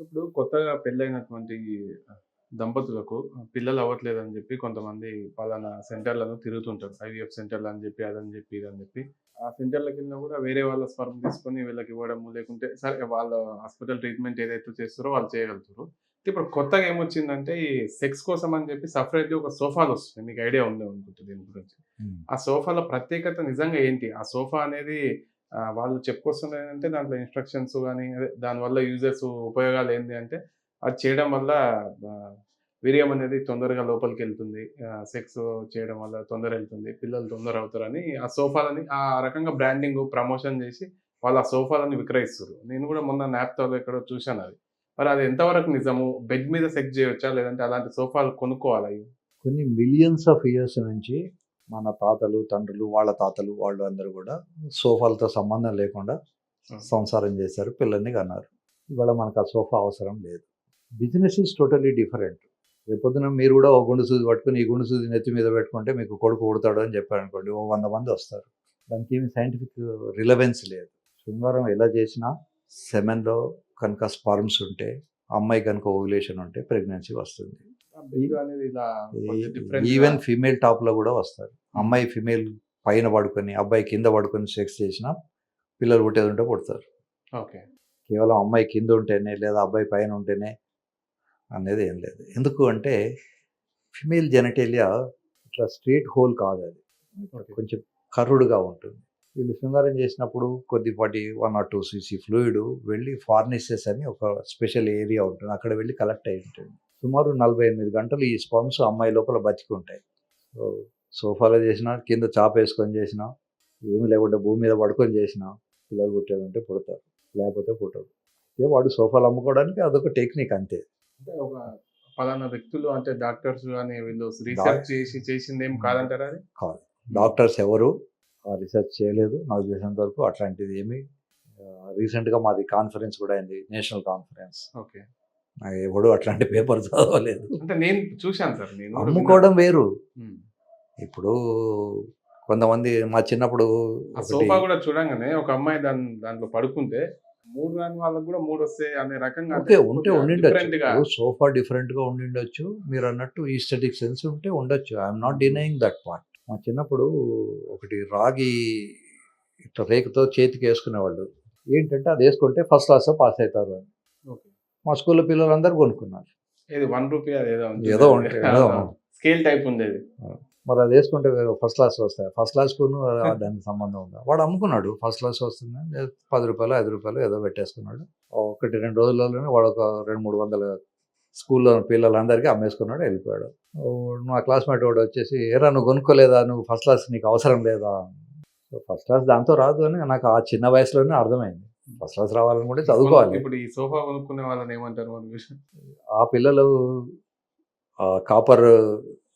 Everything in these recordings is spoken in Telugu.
ఇప్పుడు కొత్తగా పెళ్ళైనటువంటి దంపతులకు పిల్లలు అవ్వట్లేదని చెప్పి కొంతమంది పలానా సెంటర్లను తిరుగుతుంటారు. ఐవీఎఫ్ సెంటర్లు అని చెప్పి అదని చెప్పి ఇదని చెప్పి. ఆ సెంటర్ల కింద కూడా వేరే వాళ్ళ స్పర్మ్ తీసుకొని వీళ్ళకి ఇవ్వడము లేకుంటే సరే వాళ్ళ హాస్పిటల్ ట్రీట్మెంట్ ఏదైతే చేస్తారో వాళ్ళు చేయగలుగుతారు. ఇప్పుడు కొత్తగా ఏమొచ్చిందంటే ఈ సెక్స్ కోసం అని చెప్పి సపరేట్గా ఒక సోఫాలు వస్తుంది మీకు ఐడియా ఉండే అనుకుంటుంది దీని గురించి. ఆ సోఫాల ప్రత్యేకత నిజంగా ఏంటి? ఆ సోఫా అనేది వాళ్ళు చెప్పుకొస్తున్నది ఏంటంటే దాంట్లో ఇన్స్ట్రక్షన్స్ కానీ దానివల్ల యూజర్స్ ఉపయోగాలు ఏంటి అంటే అది చేయడం వల్ల వీర్యం అనేది తొందరగా లోపలికి వెళ్తుంది సెక్స్ చేయడం వల్ల తొందర వెళ్తుంది పిల్లలు తొందర అవుతారని ఆ సోఫాలని ఆ రకంగా బ్రాండింగ్ ప్రమోషన్ చేసి వాళ్ళు ఆ సోఫాలని విక్రయిస్తారు నేను కూడా మొన్న నాప్తాలో ఎక్కడో చూశాను అది. మరి అది ఎంతవరకు నిజము? బెడ్ మీద సెక్స్ చేయొచ్చా? లేదంటే అలాంటి సోఫాలు కొనుక్కోవాలి కొన్ని మిలియన్స్ ఆఫ్ ఇయర్స్ నుంచి మన తాతలు తండ్రులు వాళ్ళ తాతలు వాళ్ళు అందరూ కూడా సోఫాలతో సంబంధం లేకుండా. సంసారం చేశారు పిల్లల్ని కన్నారు. ఇవాళ మనకు ఆ సోఫా అవసరం లేదు. Business is totally different. రేపొద్దున మీరు కూడా ఓ గుండు సూది పట్టుకుని ఈ గుండు సూది నెత్తి మీద పెట్టుకుంటే మీకు కొడుకు పుడతాడు అని చెప్పారనుకోండి ఓ వంద మంది వస్తారు. దానికి ఏమి సైంటిఫిక్ రిలవెన్స్ లేదు. శృంగారం ఎలా చేసినా సెమెన్లో కనుక స్పర్మ్స్ ఉంటే అమ్మాయి కనుక ఓవులేషన్ ఉంటే ప్రెగ్నెన్సీ వస్తుంది. ఈవెన్ ఫీమేల్ టాప్లో కూడా వస్తారు. అమ్మాయి ఫీమేల్ పైన పడుకొని అబ్బాయి కింద పడుకొని సెక్స్ చేసినా పిల్లలు పుట్టేది ఉంటే పుడతారు. ఓకే. కేవలం అమ్మాయి కింద ఉంటేనే లేదా అబ్బాయి పైన ఉంటేనే అనేది ఏం లేదు. ఎందుకు అంటే ఫిమేల్ జెనటేలియా ఇట్లా స్ట్రేట్ హోల్ కాదు అది. కొంచెం కర్రుడుగా ఉంటుంది. వీళ్ళు శృంగారం చేసినప్పుడు కొద్దిపాటి one or two CC fluid వెళ్ళి ఫార్నిసెస్ అని ఒక స్పెషల్ ఏరియా ఉంటుంది. అక్కడ వెళ్ళి కలెక్ట్ అయి ఉంటుంది. సుమారు నలభై ఎనిమిది గంటలు ఈ స్పమ్స్ అమ్మాయి లోపల బతికి ఉంటాయి సోఫాలో చేసినా కింద చాప వేసుకొని చేసినా ఏమి లేకుండా భూమి మీద పడుకొని చేసినా పిల్లలు పుట్టేదంటే పుడతారు లేకపోతే పుట్టరు. ఏ వాడు సోఫాలు అమ్ముకోవడానికి అదొక టెక్నిక్ అంతే. అంటే ఒక పలానా వ్యక్తులు అంటే డాక్టర్స్ కానీ వీళ్ళు రీసెర్చ్ చేసి చేసింది ఏం కాదంటారా అది? డాక్టర్స్ ఎవరు? రీసెర్చ్ చేయలేదు. నాకు తెలిసినంత వరకు అట్లాంటిది ఏమి రీసెంట్గా మాది కాన్ఫరెన్స్ కూడా అయింది నేషనల్ కాన్ఫరెన్స్. ఓకే. నాకు ఎవడు అట్లాంటి పేపర్ చదవలేదు. అంటే నేను చూశాను సార్ నేను అమ్ముకోవడం వేరు. ఇప్పుడు కొంతమంది మా చిన్నప్పుడు సోఫా కూడా చూడంగానే ఒక అమ్మాయి దాని దాంట్లో పడుకుంటే మూడు రాని వాళ్ళకి కూడా మూడు వస్తాయి అనే రకంగా ఓకే ఉంటే డిఫరెంట్గా ఉండిండొచ్చు సోఫా డిఫరెంట్గా ఉండిండొచ్చు. మీరు అన్నట్టు ఈస్టెటిక్ సెన్స్ ఉంటే ఉండొచ్చు. I'm not denying that part మా చిన్నప్పుడు ఒకటి రాగి ఇట్లా రేకుతో చేతికి వేసుకునేవాళ్ళు. ఏంటంటే అది వేసుకుంటే ఫస్ట్ క్లాస్ పాస్ అవుతారు అని. మా స్కూల్లో పిల్లలందరూ కొనుక్కున్నారు. ఏది వన్ రూపీ స్కేల్ టైప్ ఉండేది మరి అది వేసుకుంటే ఫస్ట్ క్లాస్ వస్తాయి? ఫస్ట్ క్లాస్కు దానికి సంబంధం ఉందా? వాడు అమ్ముకున్నాడు. ఫస్ట్ క్లాస్ వస్తుంది? పది రూపాయలు ఐదు రూపాయలు ఏదో పెట్టేసుకున్నాడు. ఒకటి రెండు రోజుల్లోనే వాడు ఒక రెండు మూడు వందల స్కూల్లో పిల్లలందరికీ అమ్మేసుకున్నాడు వెళ్ళిపోయాడు. మా క్లాస్మేట్ వాడు వచ్చేసి ఏరా నువ్వు కొనుక్కోలేదా? నువ్వు ఫస్ట్ క్లాస్ నీకు అవసరం లేదా? సో ఫస్ట్ క్లాస్ దాంతో రాదు అని నాకు ఆ చిన్న వయసులోనే అర్థమైంది. ఫస్ట్ క్లాస్ రావాలని కూడా చదువుకోవాలి. ఇప్పుడు ఈ సోఫా కొనుక్కునే వాళ్ళని ఏమంటారు ఆ పిల్లలు ఆ కాపర్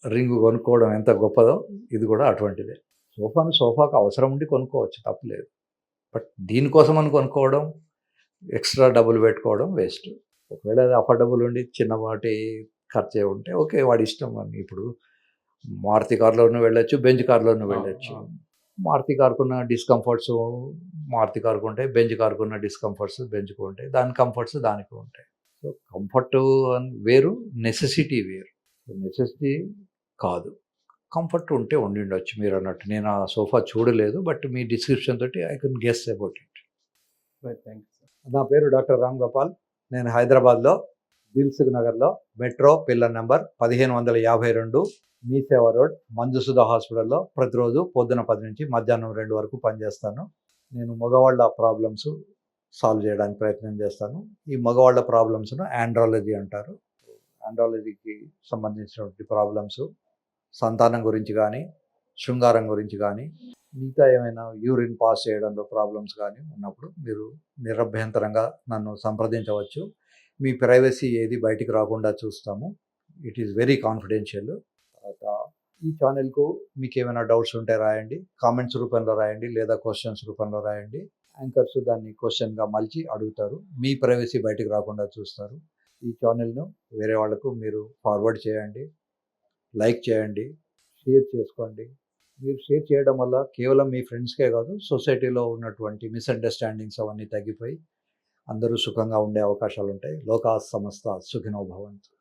రింగ్ కొనుక్కోవడం ఎంత గొప్పదో ఇది కూడా అటువంటిదే. సోఫాను సోఫాకు అవసరం ఉండి కొనుక్కోవచ్చు తప్పలేదు. బట్ దీనికోసం అని కొనుక్కోవడం ఎక్స్ట్రా డబ్బులు పెట్టుకోవడం వేస్ట్. ఒకవేళ అది అఫోర్డబుల్ ఉండి చిన్నపాటి ఖర్చే ఉంటే ఓకే వాడి ఇష్టం. అని ఇప్పుడు మారుతి కార్లోనూ వెళ్ళొచ్చు బెంచ్ కార్లోనూ వెళ్ళొచ్చు. మారుతి కార్కున్న డిస్కంఫర్ట్స్ మారుతి కారుకు ఉంటాయి బెంచ్ కారుకున్న డిస్కంఫర్ట్స్ బెంచ్కు ఉంటాయి దాని కంఫర్ట్స్ దానికి ఉంటాయి. సో కంఫర్ట్ వేరు నెసెసిటీ వేరు. నెసెసిటీ కాదు. కంఫర్ట్ ఉంటే ఉండిండొచ్చు మీరు అన్నట్టు. నేను ఆ సోఫా చూడలేదు బట్ మీ డిస్క్రిప్షన్ తోటి I can guess about it thank you నా పేరు డాక్టర్ రామ్ గోపాల్. నేను హైదరాబాద్లో దిల్సుఖ్ నగర్లో మెట్రో పిల్లర్ నెంబర్ పదిహేను వందల యాభై రెండు మీ సేవ రోడ్ మంజుసుధ హాస్పిటల్లో ప్రతిరోజు పొద్దున పది నుంచి మధ్యాహ్నం రెండు వరకు పనిచేస్తాను. నేను మగవాళ్ళ ప్రాబ్లమ్స్ సాల్వ్ చేయడానికి ప్రయత్నం చేస్తాను. ఈ మగవాళ్ళ ప్రాబ్లమ్స్ను ఆండ్రాలజీ అంటారు. ఆండ్రాలజీకి సంబంధించినటువంటి ప్రాబ్లమ్స్ సంతానం గురించి కానీ శృంగారం గురించి కానీ మిగతా ఏమైనా యూరిన్ పాస్ చేయడంలో ప్రాబ్లమ్స్ కానీ ఉన్నప్పుడు మీరు నిరభ్యంతరంగా నన్ను సంప్రదించవచ్చు. మీ ప్రైవసీ ఏది బయటికి రాకుండా చూస్తాము. ఇట్ ఈస్ వెరీ కాన్ఫిడెన్షియల్ తర్వాత ఈ ఛానల్కు మీకు ఏమైనా డౌట్స్ ఉంటే రాయండి. కామెంట్స్ రూపంలో రాయండి లేదా క్వశ్చన్స్ రూపంలో రాయండి. యాంకర్స్ దాన్ని క్వశ్చన్గా మలిచి అడుగుతారు. మీ ప్రైవసీ బయటకు రాకుండా చూస్తారు. ఈ ఛానల్ను వేరే వాళ్ళకు మీరు ఫార్వర్డ్ చేయండి. లైక్ చేయండి. షేర్ చేసుకోండి. మీరు షేర్ చేయడం వల్ల కేవలం మీ ఫ్రెండ్స్కే కాదు సొసైటీలో ఉన్నటువంటి మిస్అండర్స్టాండింగ్స్ అవన్నీ తగ్గిపోయి అందరూ సుఖంగా ఉండే అవకాశాలు ఉంటాయి లోకా సమస్త సుఖినో భవంతు.